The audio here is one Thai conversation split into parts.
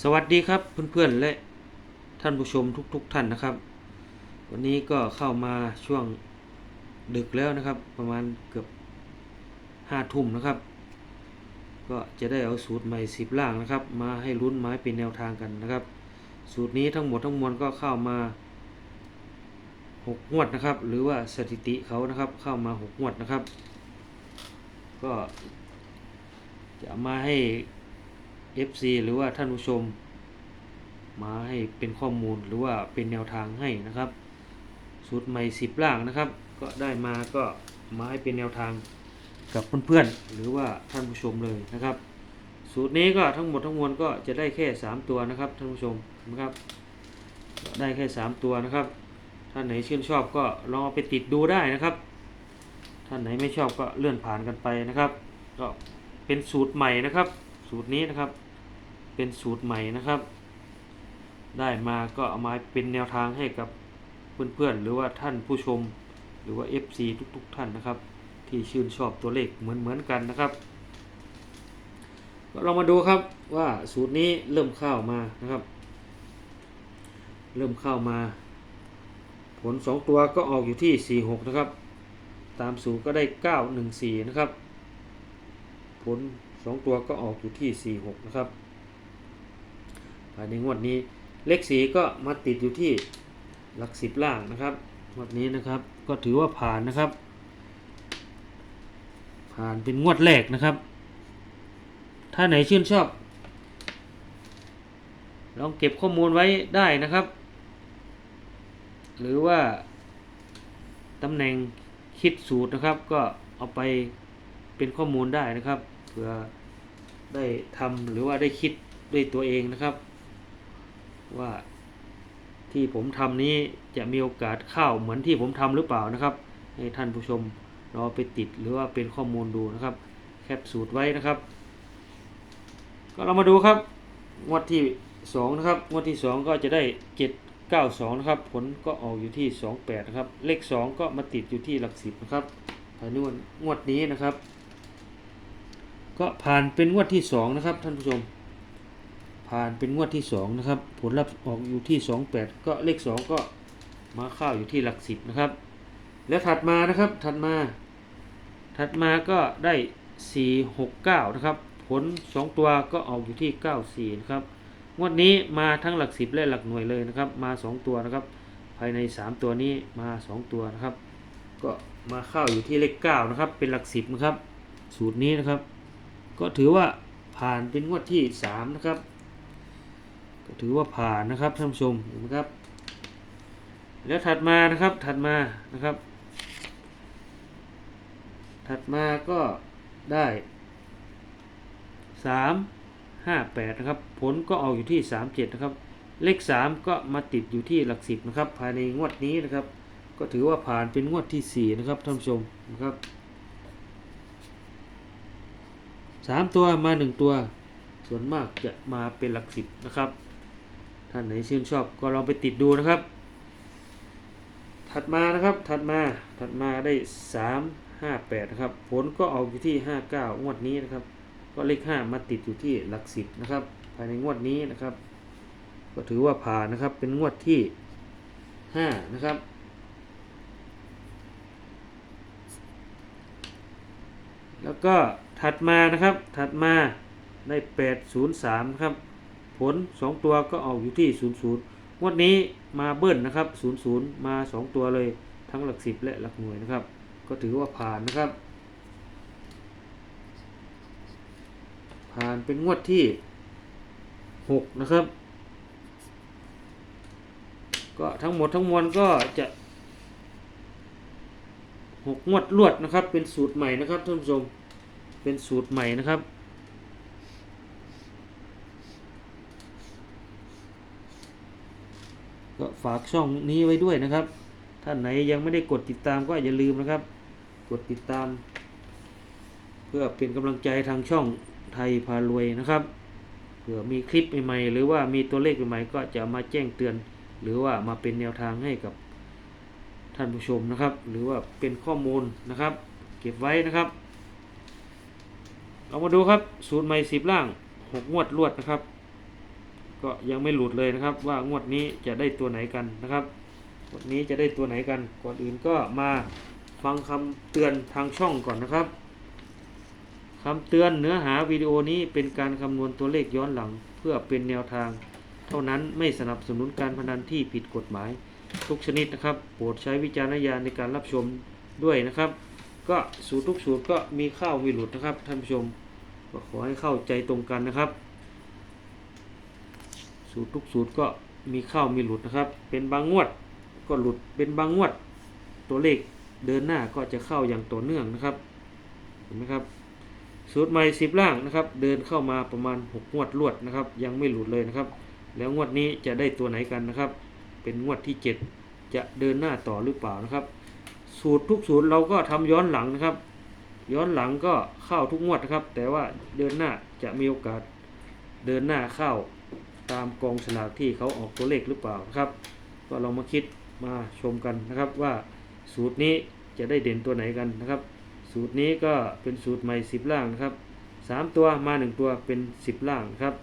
สวัสดีครับเพื่อนๆและท่านผู้ชมทุกๆทท่านนะครับ วันนี้ก็เข้ามาช่วงดึกแล้วนะครับ ประมาณเกือบห้าทุ่มนะครับ ก็จะได้เอาสูตรใหม่สิบล่างนะครับ มาให้ลุ้นไม้เป็นแนวทางกันนะครับ สูตรนี้ทั้งหมดทั้งมวลก็เข้ามาหกงวดนะครับ หรือว่าสถิติเขานะครับเข้ามาหกงวดนะครับ ก็จะมาให้ FC หรือว่าท่านผู้ชม มาให้เป็นข้อมูลหรือว่าเป็นแนวทางให้นะครับ สูตรใหม่สิบล่างนะครับ ก็ได้มาก็มาให้เป็นแนวทางกับเพื่อนๆหรือว่าท่านผู้ชมเลยนะครับ สูตรนี้ก็ทั้งหมดทั้งมวลก็จะได้แค่ 3 ตัวนะครับท่านผู้ชมนะครับ ได้แค่ 3 ตัวนะครับท่านไหนชื่นชอบก็ลองเอาไปติดดูได้นะครับ ท่านไหนไม่ชอบก็เลื่อนผ่านกันไปนะครับ ก็เป็นสูตรใหม่นะครับ สูตรนี้นะครับ เป็นสูตรใหม่นะครับ ได้มาก็เอามาเป็นแนวทางให้กับเพื่อนๆ หรือว่าท่านผู้ชม หรือว่า FC ทุกๆ ท่านนะครับ ที่ชื่นชอบตัวเลขเหมือนๆกันนะครับก็เรามาดูครับว่าสูตรนี้เริ่มเข้ามานะครับ เริ่มเข้ามา ผล 2 ตัวก็ออกอยู่ที่ 46 นะครับ ตามสูตรก็ได้ 914 นะครับ ผล 2 ตัวก็ออกอยู่ที่ 46 นะครับ ภายในงวดนี้ เลขสีก็มาติดอยู่ที่หลักสิบล่างนะครับงวดนี้นะครับก็ถือว่าผ่านนะครับ ผ่านเป็นงวดแรกนะครับ ถ้าไหนชื่นชอบ ลองเก็บข้อมูลไว้ได้นะครับ หรือว่าตำแหน่งคิดสูตรนะครับ ก็เอาไปเป็นข้อมูลได้นะครับเผื่อได้ทำหรือว่าได้คิดด้วยตัวเองนะครับ ว่าที่ผมทำนี้จะมีโอกาสเข้าเหมือนที่ผมทำหรือเปล่านะครับให้ท่านผู้ชมเราไปติดหรือว่าเป็นข้อมูลดูนะครับ แคปสูตรไว้นะครับ ก็เรามาดูครับงวดที่สองนะครับงวดที่สองก็จะได้เจ็ดเก้าสองนะครับผลก็ออกอยู่ที่สองแปดนะครับเลขสองก็มาติดอยู่ที่หลักสิบนะครับภายในงวดงวดนี้นะครับ ก็ผ่านเป็นงวดที่สองนะครับท่านผู้ชม ผ่านเป็นงวดที่สองนะครับ ผลลัพธ์ออกอยู่ที่สองแปดก็เลขสองก็มาเข้าอยู่ที่หลักสิบนะครับ แล้วถัดมานะครับถัดมา ถัดมาก็ได้สี่หกเก้านะครับ ผลสองตัวก็ออกอยู่ที่เก้าสี่นะครับ งวดนี้มาทั้งหลักสิบและหลักหน่วยเลยนะครับ มาสองตัวนะครับ ภายในสามตัวนี้มาสองตัวนะครับ ก็มาเข้าอยู่ที่เลขเก้านะครับ เป็นหลักสิบนะครับ สูตรนี้นะครับ ก็ถือว่าผ่านเป็นงวดที่สามนะครับ ก็ถือว่าผ่านนะครับท่านผู้ชมเห็นไหมครับ แล้วถัดมานะครับถัดมานะครับ ถัดมาก็ได้สามห้าแปดนะครับ ผลก็ออกอยู่ที่สามเจ็ดนะครับ เลขสามก็มาติดอยู่ที่หลักสิบนะครับ ภายในงวดนี้นะครับ ก็ถือว่าผ่านเป็นงวดที่สี่นะครับท่านผู้ชมนะครับสามตัวมาหนึ่งตัว ส่วนมากจะมาเป็นหลักสิบนะครับ ท่านไหนชื่นชอบก็ลองไปติดดูนะครับ ถัดมานะครับถัดมาถัดมาได้สามห้าแปดนะครับผลก็ออกอยู่ที่ห้าเก้างวดนี้นะครับ ก็เลขห้ามาติดอยู่ที่หลักสิบนะครับ ภายในงวดนี้นะครับ ก็ถือว่าผ่านนะครับเป็นงวดที่ห้านะครับแล้วก็ถัดมานะครับถัดมาได้แปดศูนย์สามครับ ผล 2 ตัวก็ออกอยู่ที่ 0 0 งวดนี้มาเบิ้ลนะครับ 0 0 มา 2 ตัวเลยทั้งหลักสิบและหลักหน่วยนะครับ ก็ถือว่าผ่านนะครับ ผ่านเป็นงวดที่ 6 นะครับ ก็ทั้งหมดทั้งมวลก็จะ6งวดลวดนะครับ เป็นสูตรใหม่นะครับท่านผู้ชมเป็นสูตรใหม่นะครับ ก็ ฝากช่องนี้ไว้ด้วยนะครับ ท่านไหนยังไม่ได้กดติดตามก็อย่าลืมนะครับ กดติดตาม เพื่อเป็นกำลังใจทางช่องไทยพารวยนะครับเผื่อมีคลิปใหม่ๆหรือว่ามีตัวเลขใหม่ๆก็จะมาแจ้งเตือน หรือว่ามาเป็นแนวทางให้กับท่านผู้ชมนะครับ หรือว่าเป็นข้อมูลนะครับ เก็บไว้นะครับเรามาดูครับ สูตรใหม่สิบล่างหกงวดรวดนะครับ ก็ยังไม่หลุดเลยนะครับ ว่างวดนี้จะได้ตัวไหนกันนะครับงวดนี้จะได้ตัวไหนกัน ก่อนอื่นก็มาฟังคำเตือนทางช่องก่อนนะครับคำเตือนเนื้อหาวิดีโอนี้เป็นการคำนวณตัวเลขย้อนหลังเพื่อเป็นแนวทาง เท่านั้นไม่สนับสนุนการพนันที่ผิดกฎหมาย ทุกชนิดนะครับ โปรดใช้วิจารณญาณในการรับชมด้วยนะครับ ก็สูตรทุกสูตรก็มีเข้ามีหลุดนะครับท่านผู้ชมขอให้เข้าใจตรงกันนะครับ สูตรทุกสูตรก็มีเข้ามีหลุดนะครับ เป็นบางงวดก็หลุดเป็นบางงวด ตัวเลขเดินหน้าก็จะเข้าอย่างต่อเนื่องนะครับเห็นไหมครับสูตรใหม่สิบล่างนะครับ เดินเข้ามาประมาณหกงวดรวดนะครับ ยังไม่หลุดเลยนะครับ แล้วงวดนี้จะได้ตัวไหนกันนะครับ เป็นงวดที่เจ็ดจะเดินหน้าต่อหรือเปล่านะครับ สูตรทุกสูตรเราก็ทำย้อนหลังนะครับ ย้อนหลังก็เข้าทุกงวดนะครับ แต่ว่าเดินหน้าจะมีโอกาสเดินหน้าเข้า ตามกองสลากที่เขาออกตัวเลขหรือเปล่านะครับ ก็ลองมาคิดมาชมกันนะครับว่าสูตรนี้จะได้เด่นตัวไหนกันนะครับ สูตรนี้ก็เป็นสูตรใหม่สิบล่างนะครับสามตัวมาหนึ่งตัวเป็นสิบล่างครับ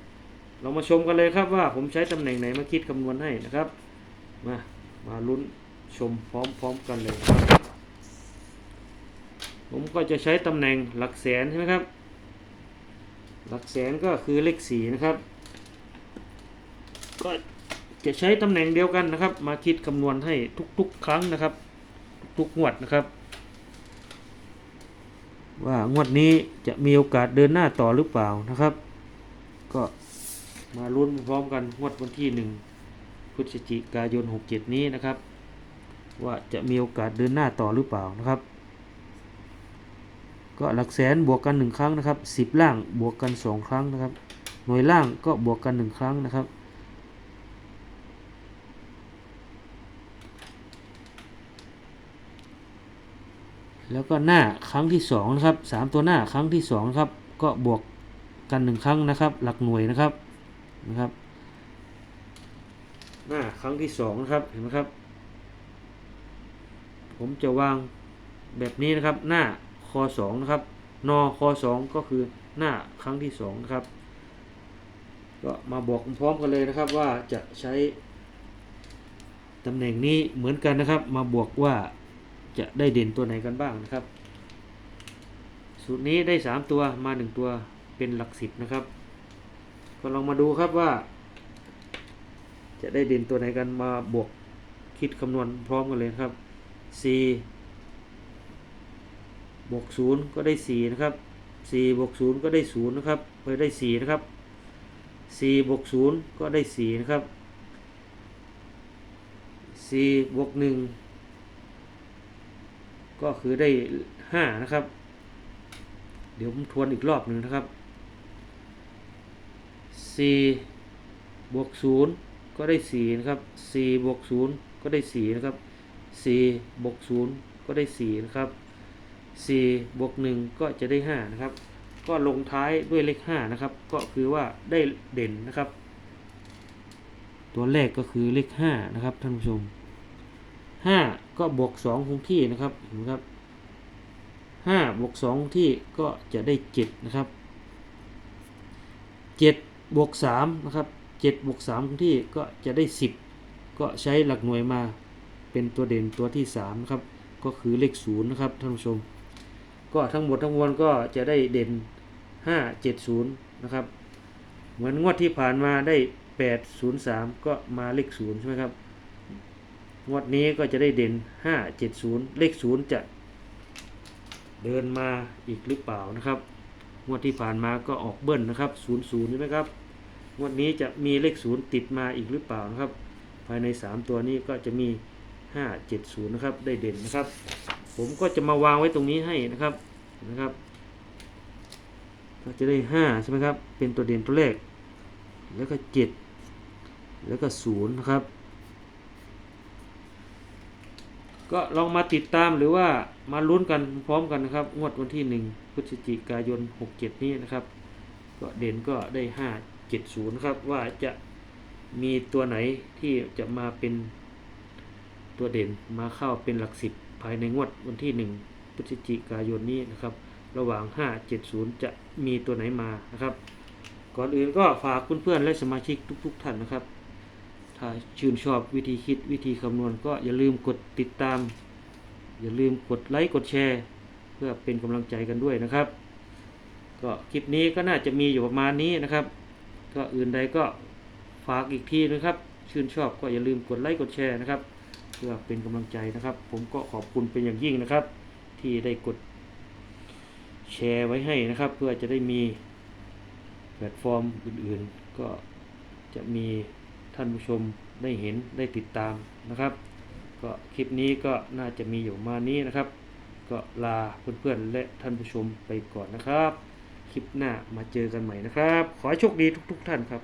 เรามาชมกันเลยครับว่าผมใช้ตำแหน่งไหนมาคิดคำนวณให้นะครับ มามาลุ้นชมพร้อมๆกันเลยครับผมก็จะใช้ตำแหน่งหลักแสนใช่ไหมครับ หลักแสนก็คือเลขสี่นะครับ ก็จะใช้ตำแหน่งเดียวกันนะครับ มาคิดคำนวณให้ทุกๆ ครั้งนะครับ ทุกงวดนะครับ ว่างวดนี้จะมีโอกาสเดินหน้าต่อหรือเปล่านะครับ ก็มาลุ้นพร้อมกันงวดวันที่หนึ่งพฤศจิกายน 67 นี้นะครับ ว่าจะมีโอกาสเดินหน้าต่อหรือเปล่านะครับ ก็หลักแสนบวกกันหนึ่งครั้งนะครับสิบล่างบวกกันสองครั้งนะครับ หน่วยล่างก็บวกกันหนึ่งครั้งนะครับ แล้วก็หน้าครั้งที่สองนะครับสามตัวหน้าครั้งที่สองนะครับก็บวกกันหนึ่งครั้งนะครับ หลักหน่วยนะครับนะครับ หน้าครั้งที่สองนะครับเห็นไหมครับ ผมจะวางแบบนี้นะครับ หน้าคอสองนะครับนอคอสองก็คือหน้าครั้งที่สองนะครับก็มาบอกพร้อมกันเลยนะครับว่าจะใช้ตำแหน่งนี้เหมือนกันนะครับ มาบวกว่า จะได้เด่นตัวไหนกันบ้างนะครับ สูตรนี้ได้สามตัวมาหนึ่งตัวเป็นหลักสิบนะครับ ก็ลองมาดูครับว่า จะได้เด่นตัวไหนกันมาบวกคิดคำนวณพร้อมกันเลยครับ4บวก0ก็ได้ 4 นะครับ 4 บวก 0 ก็ได้ 0 นะครับไปได้ 4 นะครับ 4 บวก 0 ก็ได้ 4 นะครับ 4 บวก 1 ก็คือได้5นะครับ เดี๋ยวผมทวนอีกรอบหนึ่งนะครับ4บวก0ก็ได้4นะครับ4บวก0ก็ได้4นะครับ4บวก0ก็ได้4นะครับ4บวก1ก็จะได้5นะครับ ก็ลงท้ายด้วยเลข5นะครับ ก็คือว่าได้เด่นนะครับ ตัวแรกก็คือเลข5นะครับท่านผู้ชม 5ก็บวก2คงที่นะครับเห็นไหมครับ5บวก2คงที่ก็จะได้7นะครับ7บวก3นะครับ7บวก3คงที่ก็จะได้10ก็ใช้หลักหน่วยมาเป็นตัวเด่นตัวที่3นะครับก็คือเลข0นย์นะครับท่านผู้ชม ก็ทั้งหมดทั้งมวลก็จะได้เด่น5 7 0นย์นะครับ เหมือนงวดที่ผ่านมาได้8 0 3ก็มาเลข0ใช่ไหมครับ งวดนี้ก็จะได้เด่น 5 7 0 เลข 0 จะเดินมาอีกหรือเปล่านะครับ งวดที่ผ่านมาก็ออกเบิ้ลนะครับ0 0ใช่ไหมครับ งวดนี้จะมีเลข 0 ติดมาอีกหรือเปล่านะครับ ภายใน 3 ตัวนี้ก็จะมี 5 7 0 นะครับ ได้เด่นนะครับ ผมก็จะมาวางไว้ตรงนี้ให้นะครับนะครับก็จะได้ 5 ใช่ไหมครับ เป็นตัวเด่นตัวเลข แล้วก็ 7 แล้วก็ 0 นะครับ ก็ลองมาติดตามหรือว่ามาลุ้นกันพร้อมกันนะครับ งวดวันที่ 1 พฤศจิกายน 67 นี้นะครับ ก็เด่นก็ได้ 5 7 0นะครับ ว่าจะมีตัวไหนที่จะมาเป็นตัวเด่นมาเข้าเป็นหลักสิบภายในงวดวันที่ 1 พฤศจิกายนนี้นะครับ ระหว่าง 5 7 0 จะมีตัวไหนมานะครับ ก่อนอื่นก็ฝากเพื่อนๆและสมาชิกทุก ๆ ท่านนะครับ ถ้าชื่นชอบวิธีคิดวิธีคำนวณ ก็อย่าลืมกดติดตาม อย่าลืมกดไลค์กดแชร์ เพื่อเป็นกำลังใจกันด้วยนะครับ ก็คลิปนี้ก็น่าจะมีอยู่ประมาณนี้นะครับ ก็อื่นใดก็ฝากอีกทีนะครับ ชื่นชอบก็อย่าลืมกดไลค์กดแชร์นะครับ เพื่อเป็นกำลังใจนะครับ ผมก็ขอบคุณเป็นอย่างยิ่งนะครับ ที่ได้กดแชร์ไว้ให้นะครับ เพื่อจะได้มีแพลตฟอร์มอื่นๆ ก็จะมี ท่านผู้ชมได้เห็นได้ติดตามนะครับ ก็คลิปนี้ก็น่าจะมีอยู่มานี้นะครับ ก็ลาเพื่อนๆและท่านผู้ชมไปก่อนนะครับ คลิปหน้ามาเจอกันใหม่นะครับ ขอให้โชคดีทุก ๆ ท่านครับ